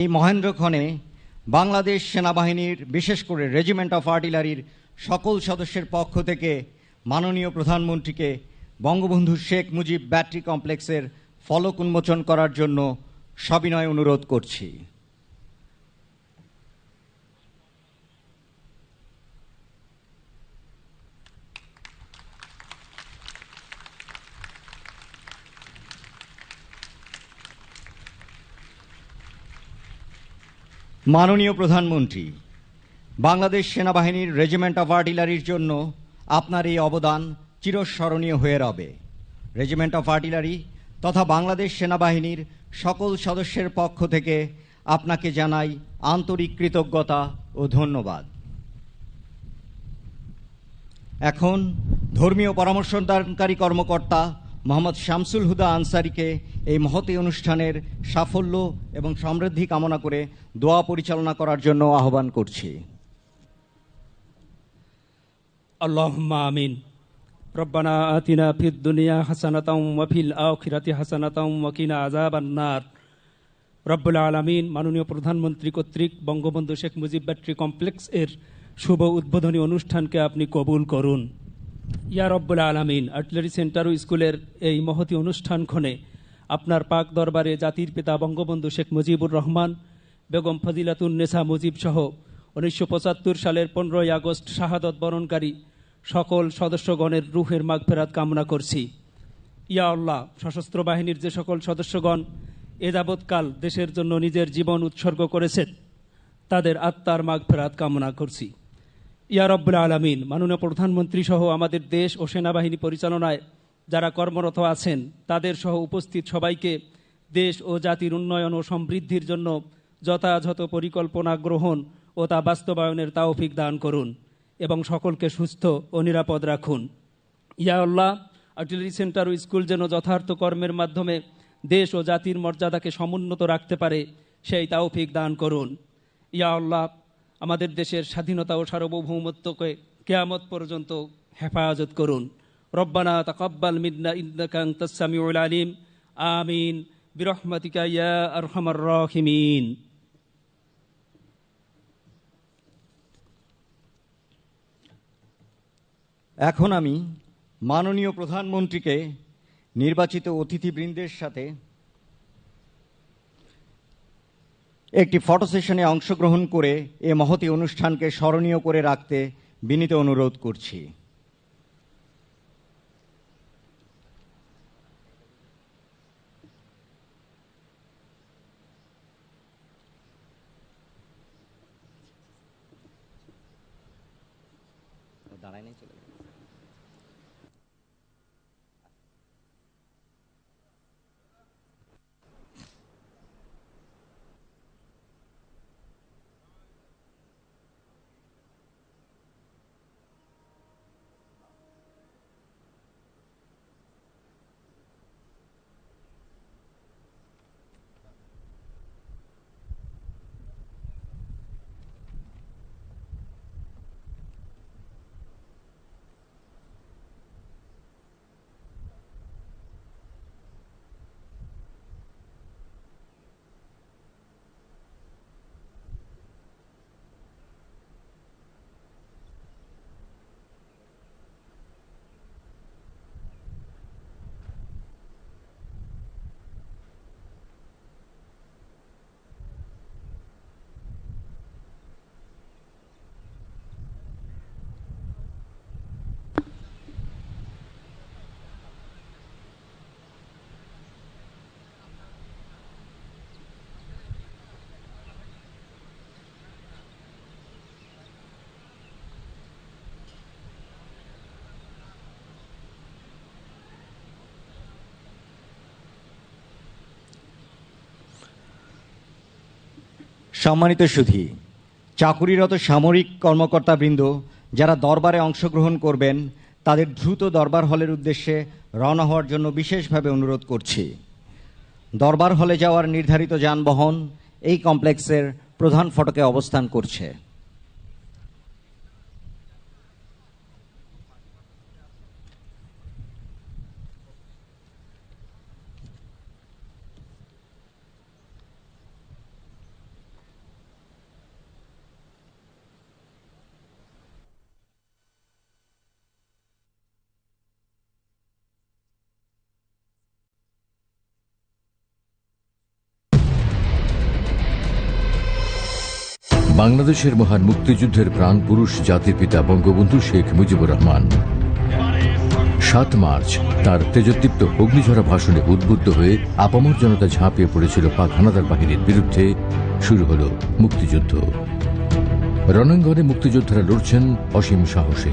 এই মহেন্দ্রক্ষণে বাংলাদেশ সেনাবাহিনীর, বিশেষ করে রেজিমেন্ট অফ আর্টিলারির সকল সদস্যের পক্ষ থেকে মাননীয় প্রধানমন্ত্রীকে বঙ্গবন্ধু শেখ মুজিব ব্যাটারি কমপ্লেক্সের ফলক উন্মোচন করার জন্য সবিনয় অনুরোধ করছি। মাননীয় প্রধানমন্ত্রী, বাংলাদেশ সেনাবাহিনীর রেজিমেন্ট অফ আর্টিলারির জন্য আপনার এই অবদান চিরস্মরণীয় হয়ে রবে। রেজিমেন্ট অফ আর্টিলারি তথা বাংলাদেশ সেনাবাহিনীর সকল সদস্যের পক্ষ থেকে আপনাকে জানাই আন্তরিক কৃতজ্ঞতা ও ধন্যবাদ। এখন ধর্মীয় পরামর্শদানকারী কর্মকর্তা মোহাম্মদ শামসুল হুদা আনসারিকে এই মহতি অনুষ্ঠানের সাফল্য এবং সমৃদ্ধি কামনা করে দোয়া পরিচালনা করার জন্য আহ্বান করছি। আল্লাহম্মা আমিন। রব্বানা আতিনা ফিদ দুনিয়া হাসানাতাম ওয়াফিল আখিরাতি হাসানাতাম ওয়াকিনা আজাব আন্নার রব্বুল আলমিন মাননীয় প্রধানমন্ত্রী কর্তৃক বঙ্গবন্ধু শেখ মুজিব ব্যাটারি কমপ্লেক্স এর শুভ উদ্বোধনী অনুষ্ঠানকে আপনি কবুল করুন। ইয়া রব্বুল আলমিন, আর্টিলারি সেন্টার ও স্কুলের এই মহতি অনুষ্ঠানক্ষণে আপনার পাক দরবারে জাতির পিতা বঙ্গবন্ধু শেখ মুজিবুর রহমান, বেগম ফজিলাতুন নেসা মুজিব সহ উনিশশো পঁচাত্তর সালের পনেরোই আগস্ট শাহাদত বরণকারী সকল সদস্যগণের রুহের মাগফেরাত কামনা করছি। ইয়া আল্লাহ, সশস্ত্র বাহিনীর যে সকল সদস্যগণ এ যাবৎকাল দেশের জন্য নিজের জীবন উৎসর্গ করেছেন, তাদের আত্মার মাগফেরাত কামনা করছি। ইয়া রব্বুল আলমিন। মাননীয় প্রধানমন্ত্রী সহ আমাদের দেশ ও সেনাবাহিনী পরিচালনায় যারা কর্মরত আছেন, তাদের সহ উপস্থিত সবাইকে দেশ ও জাতির উন্নয়ন ও সমৃদ্ধির জন্য যথাযথ পরিকল্পনা গ্রহণ ও তা বাস্তবায়নের তাওফিক দান করুন এবং সকলকে সুস্থ ও নিরাপদ রাখুন। ইয়া আল্লাহ, আর্টিলারি সেন্টার ও স্কুল যেন যথার্থ কর্মের মাধ্যমে দেশ ও জাতির মর্যাদাকে সমুন্নত রাখতে পারে, সেই তাওফিক দান করুন। ইয়া আল্লাহ আমাদের দেশের স্বাধীনতা ও সার্বভৌমত্বকে কেয়ামত পর্যন্ত হেফাজত করুন। রব্বানা তাকাব্বাল মিন্না, ইন্নাকা আনতাস সামিউল আলিম। আমিন। বিরহমাতিকা ইয়া আরহামার রাহিমিন। এখন আমি মাননীয় প্রধানমন্ত্রীকে নির্বাচিত অতিথিবৃন্দের সাথে একটি ফটো সেশনে অংশগ্রহণ করে এ মহতি অনুষ্ঠানকে স্মরণীয় করে রাখতে বিনীত অনুরোধ করছি। সম্মানিত সুধী, চাকুরিরত সামরিক কর্মকর্তাবৃন্দ যারা দরবারে অংশগ্রহণ করবেন, তাদের দ্রুত দরবার হলের উদ্দেশ্যে রওনা হওয়ার জন্য বিশেষভাবে অনুরোধ করছি। দরবার হলে যাওয়ার নির্ধারিত যানবাহন এই কমপ্লেক্সের প্রধান ফটকে অবস্থান করছে। বাংলাদেশের মহান মুক্তিযুদ্ধের প্রাণ পুরুষ জাতির পিতা বঙ্গবন্ধু শেখ মুজিবুর রহমান। সাত মার্চ, তার তেজদীপ্ত অগ্নিঝরা ভাষণে উদ্বুদ্ধ হয়ে আপামর জনতা ঝাঁপিয়ে পড়েছিল পাক হানাদার বাহিনীর বিরুদ্ধে শুরু হল মুক্তিযুদ্ধ। রণাঙ্গনে মুক্তিযোদ্ধারা লড়ছেন অসীম সাহসে।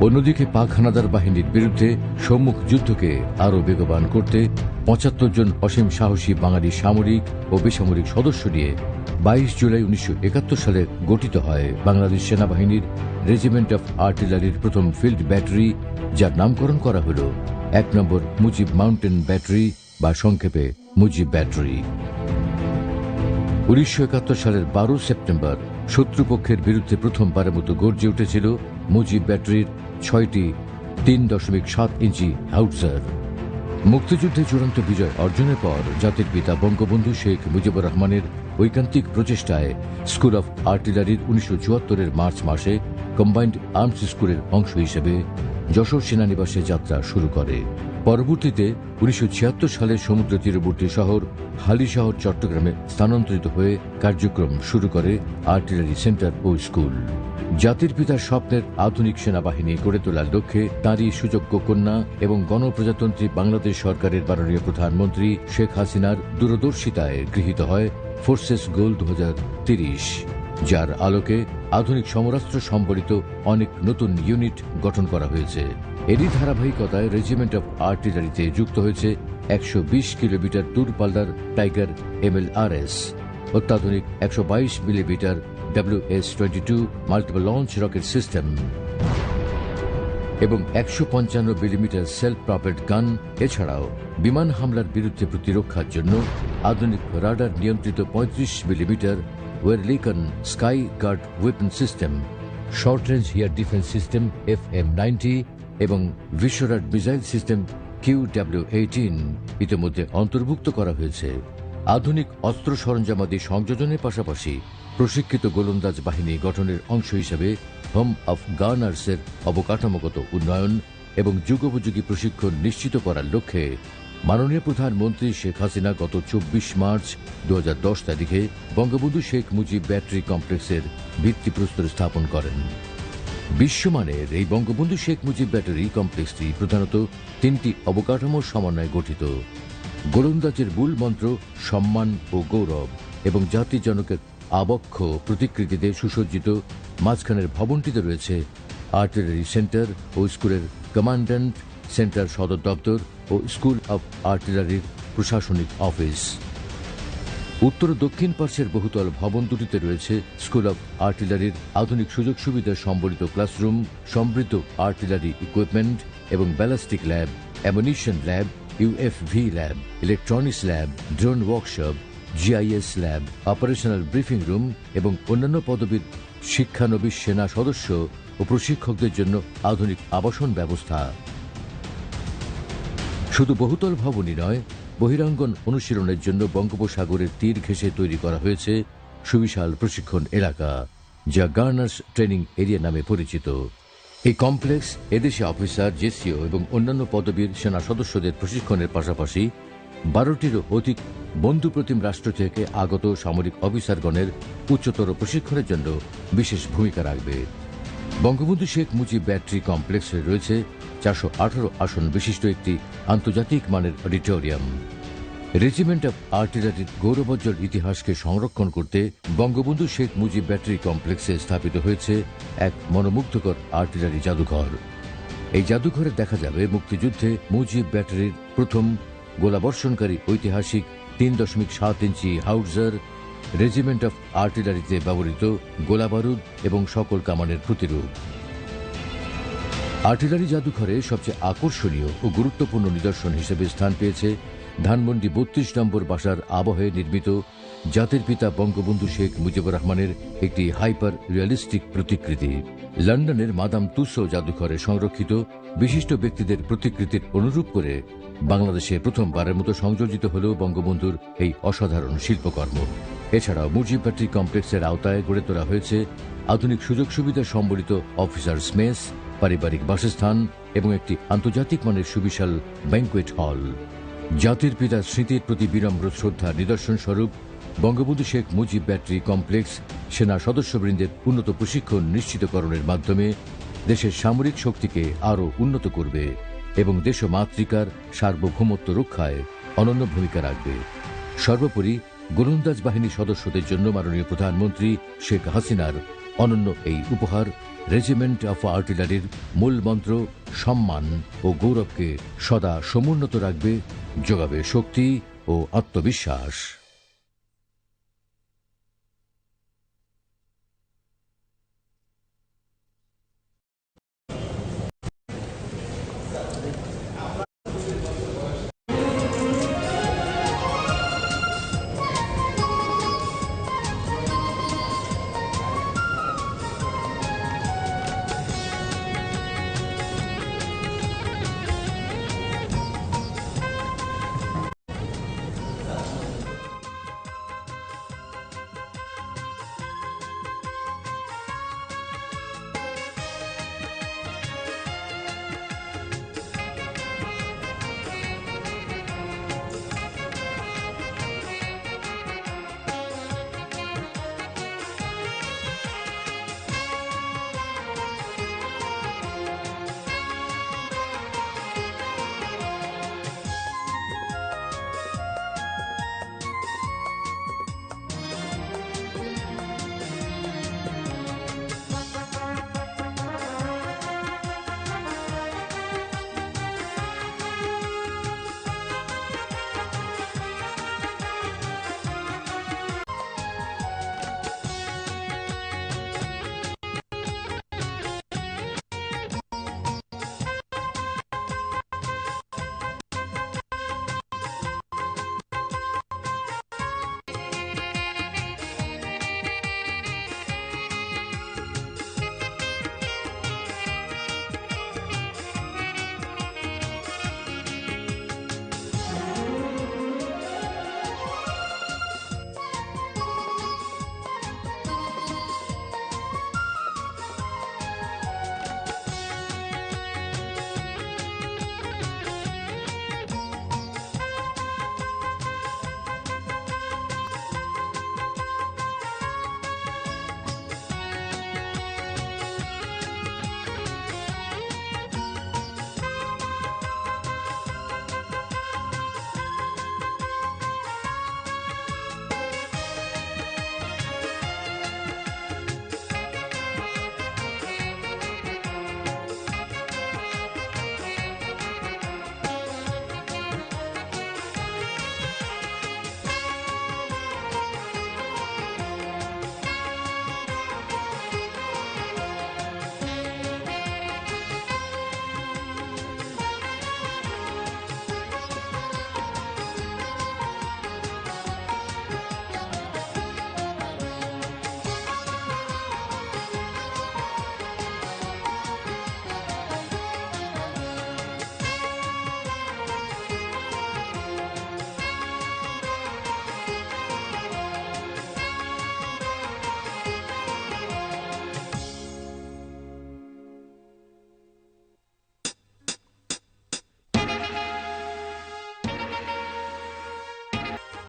অন্যদিকে পাক হানাদার বাহিনীর বিরুদ্ধে সম্মুখ যুদ্ধকে আরও বেগবান করতে পঁচাত্তর জন অসীম সাহসী বাঙালি সামরিক ও বেসামরিক সদস্য নিয়ে বাইশ জুলাই উনিশশো একাত্তর সালে গঠিত হয় বাংলাদেশ সেনাবাহিনীর রেজিমেন্ট অফ আর্টিলারির প্রথম ফিল্ড ব্যাটারি, যার নামকরণ করা হল এক নম্বর মুজিব মাউন্টেন ব্যাটারি বা সংক্ষেপে মুজিব ব্যাটারি। উনিশশো একাত্তর সালের বারো সেপ্টেম্বর শত্রুপক্ষের বিরুদ্ধে প্রথমবারের মতো গর্জে উঠেছিল মুজিব ব্যাটারির ছয়টি তিন দশমিক সাত ইঞ্চি হাউটজার। মুক্তিযুদ্ধে চূড়ান্ত বিজয় অর্জনের পর জাতির পিতা বঙ্গবন্ধু শেখ মুজিবুর রহমানের ঐকান্তিক প্রচেষ্টায় স্কুল অফ আর্টিলারির উনিশশো চুয়াত্তরের মার্চ মাসে কম্বাইন্ড আর্মস স্কুলের অংশ হিসেবে যশোর সেনানিবাসে যাত্রা শুরু করে। পরবর্তীতে উনিশশো ছিয়াত্তর সালে সমুদ্র তীরবর্তী শহর হালি শহর চট্টগ্রামে স্থানান্তরিত হয়ে কার্যক্রম শুরু করে আর্টিলারি সেন্টার ও স্কুল। জাতির পিতার স্বপ্নের আধুনিক সেনাবাহিনী গড়ে তোলার লক্ষ্যে তাঁরই সুযোগ্য কন্যা এবং গণপ্রজাতন্ত্রী বাংলাদেশ সরকারের মাননীয় প্রধানমন্ত্রী শেখ হাসিনার দূরদর্শিতায় গৃহীত হয় ফোর্সেস গোল দু যার আলোকে আধুনিক সমরাস্ত্র সম্বলিত অনেক নতুন ইউনিট গঠন করা হয়েছে। এরই ধারাবাহিকতায় রেজিমেন্ট অফ আর্টিলারিতে যুক্ত হয়েছে একশো বিশ কিলোমিটার দূরপাল্লার টাইগার এমএলআরএস, অত্যাধুনিক একশো বাইশ millimetre WS twenty two multiple launch rocket system এবং একশো পঞ্চান্ন মিলিমিটার সেলফ প্রপেড গান। এছাড়াও বিমান হামলার বিরুদ্ধে প্রতিরক্ষার জন্য আধুনিক রাডার নিয়ন্ত্রিত পঁয়ত্রিশ millimetre Oerlikon sky guard weapon system short range air defence system F M ninety এবং বিশ্বরাট missile system Q W eighteen ইতিমধ্যে অন্তর্ভুক্ত করা হয়েছে। আধুনিক অস্ত্র সরঞ্জামাদি সংযোজনের পাশাপাশি প্রশিক্ষিত গোলন্দাজ বাহিনী গঠনের অংশ হিসেবে হোম অফ গার্নার্সের অবকাঠামোগত উন্নয়ন এবং যুগোপযোগী প্রশিক্ষণ নিশ্চিত করার লক্ষ্যে মাননীয় প্রধানমন্ত্রী শেখ হাসিনা গত চব্বিশ মার্চ দু হাজার দশ তারিখে বঙ্গবন্ধু শেখ মুজিব ব্যাটারি কমপ্লেক্সের ভিত্তিপ্রস্তর স্থাপন করেন। বিশ্বমানের এই বঙ্গবন্ধু শেখ মুজিব ব্যাটারি কমপ্লেক্সটি প্রধানত তিনটি অবকাঠামোর সমন্বয়ে গঠিত। গোলন্দাজের মূল মন্ত্র সম্মান ও গৌরব এবং জাতি জনকের আবক্ষ প্রতিকৃতিতে সুসজ্জিত। মাঝখানের ভবনটিতে রয়েছে আর্টিলারি সেন্টার ও স্কুলের কমান্ড্যান্ট সেন্টার সদর দপ্তর ও স্কুল অব আর্টিলারির প্রশাসনিক অফিস। উত্তর দক্ষিণ পার্শ্বের বহুতল ভবন দুটিতে রয়েছে স্কুল অব আর্টিলারির আধুনিক সুযোগ সুবিধা সম্বলিত ক্লাসরুম, সমৃদ্ধ আর্টিলারি ইকুইপমেন্ট এবং ballistic lab ammunition lab UFV lab, electronics lab, drone workshop GIS lab, operational briefing room এবং অন্যান্য পদবীর শিক্ষানবিশ সেনা সদস্য ও প্রশিক্ষকদের জন্য আধুনিক আবাসন ব্যবস্থা। শুধু বহুতল ভবনই নয়, বহিরাঙ্গন অনুশীলনের জন্য বঙ্গোপসাগরের তীর ঘেঁষে তৈরি করা হয়েছে সুবিশাল প্রশিক্ষণ এলাকা, যা গার্নার্স ট্রেনিং এরিয়া নামে পরিচিত। এই কমপ্লেক্স এদেশে অফিসার, জেসিও এবং অন্যান্য পদবীর সেনা সদস্যদের প্রশিক্ষণের পাশাপাশি বারোটিরও অধিক বন্ধুপ্রতিম রাষ্ট্র থেকে আগত সামরিক অফিসারগণের উচ্চতর প্রশিক্ষণের জন্য বিশেষ ভূমিকা রাখবে। বঙ্গবন্ধু শেখ মুজিব ব্যাটারি কমপ্লেক্সে রয়েছে চারশো আঠারো আসন বিশিষ্ট একটি আন্তর্জাতিক মানের অডিটোরিয়াম রেজিমেন্ট অব আর্টিলারির গৌরবোজ্জ্বল ইতিহাসকে সংরক্ষণ করতে বঙ্গবন্ধু শেখ মুজিব ব্যাটারি কমপ্লেক্সে স্থাপিত হয়েছে এক মনোমুগ্ধকর আর্টিলারি জাদুঘর। এই জাদুঘরে দেখা যাবে মুক্তিযুদ্ধে মুজিব ব্যাটারির প্রথম গোলাবর্ষণকারী ঐতিহাসিক তিন দশমিক সাত ইঞ্চি হাউজার রেজিমেন্ট অফ আর্টিলারিতে ব্যবহৃত গোলাবারুদ এবং সকল কামানের প্রতিরূপ। আর্টিলারি জাদুঘরে সবচেয়ে আকর্ষণীয় ও গুরুত্বপূর্ণ নিদর্শন হিসেবে স্থান পেয়েছে ধানমন্ডি বত্রিশ নম্বর বাসার আবহে নির্মিত জাতির পিতা বঙ্গবন্ধু শেখ মুজিবুর রহমানের একটি হাইপার রিয়ালিস্টিক প্রতিকৃতি। লন্ডনের মাদাম তুসো জাদুঘরে সংরক্ষিত বিশিষ্ট ব্যক্তিদের প্রতিকৃতির অনুরূপ করে বাংলাদেশে প্রথমবারের মতো সংযোজিত হল বঙ্গবন্ধুর এই অসাধারণ শিল্পকর্ম। এছাড়াও মুজিব ব্যাটারি কমপ্লেক্সের আওতায় গড়ে তোলা হয়েছে আধুনিক সুযোগ সুবিধা সম্বলিত অফিসার স্মেস পারিবারিক বাসস্থান এবং একটি আন্তর্জাতিক মানের সুবিশাল ব্যাংকুয়েট হল। জাতির পিতার স্মৃতির প্রতি বিনম্র শ্রদ্ধা নিদর্শন স্বরূপ বঙ্গবন্ধু শেখ মুজিব ব্যাটারি কমপ্লেক্স সেনা সদস্যবৃন্দের উন্নত প্রশিক্ষণ নিশ্চিতকরণের মাধ্যমে দেশের সামরিক শক্তিকে আরও উন্নত করবে এবং দেশ মাতৃকার সার্বভৌমত্ব রক্ষায় অনন্য ভূমিকা রাখবে। সর্বোপরি গোলন্দাজ বাহিনী সদস্যদের জন্য মাননীয় প্রধানমন্ত্রী শেখ হাসিনার অনন্য এই উপহার রেজিমেন্ট অফ আর্টিলারির মূল মন্ত্র, সম্মান ও গৌরবকে সদা সমুন্নত রাখবে, যোগাবে শক্তি ও আত্মবিশ্বাস।